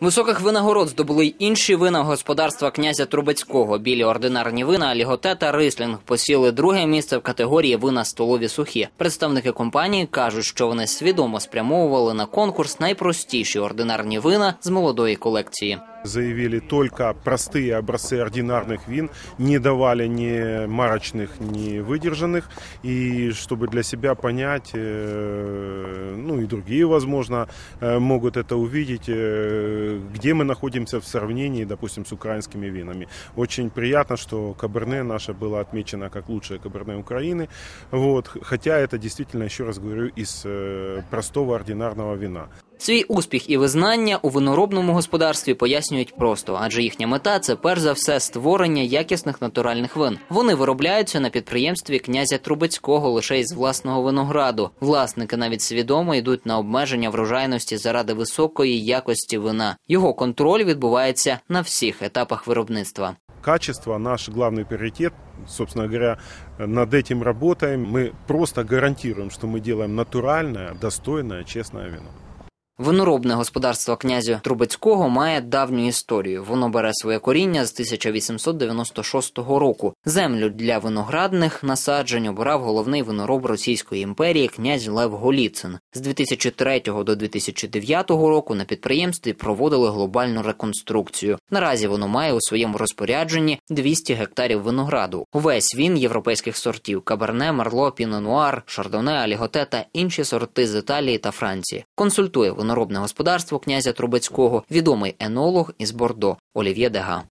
Високих винагород здобули й інші вина господарства князя Трубецького. Білі ординарні вина, Ліготе та Рислінг посіли друге місце в категорії вина столові сухі. Представники компанії кажуть, що вони свідомо спрямовували на конкурс найпростіші ординарні вина з молодої колекції. Заявили только простые образцы ординарных вин, не давали ни марочных, ни выдержанных. И чтобы для себя понять, э, ну и другие, возможно, э, могут это увидеть, э, где мы находимся в сравнении, допустим, с украинскими винами. Очень приятно, что Каберне наше было отмечено как лучшее Каберне Украины. Вот. Хотя это действительно, еще раз говорю, из простого ординарного вина. Свій успіх і визнання у виноробному господарстві пояснюють просто, адже їхня мета це перш за все створення якісних натуральних вин. Вони виробляються на підприємстві князя Трубецького лише із власного винограду. Власники навіть свідомо йдуть на обмеження врожайності заради високої якості вина. Його контроль відбувається на всіх етапах виробництва. Качество наш главный приоритет. Собственно говоря, над этим работаем. Мы просто гарантируем, что мы делаем натуральное, достойное, честное вино. Виноробне господарство князя Трубецького має давню історію. Воно бере своє коріння з 1896 року. Землю для виноградних насаджень обирав головний винороб Російської імперії князь Лев Голіцин. З 2003 до 2009 року на підприємстві проводили глобальну реконструкцію. Наразі воно має у своєму розпорядженні 200 гектарів винограду. Увесь він європейських сортів: Каберне, Марло, Піно-Нуар, Шардоне, Аліготе та інші сорти з Італії та Франції. Консультує виноробне господарство князя Трубецького, відомий енолог із Бордо Олів'є Дега.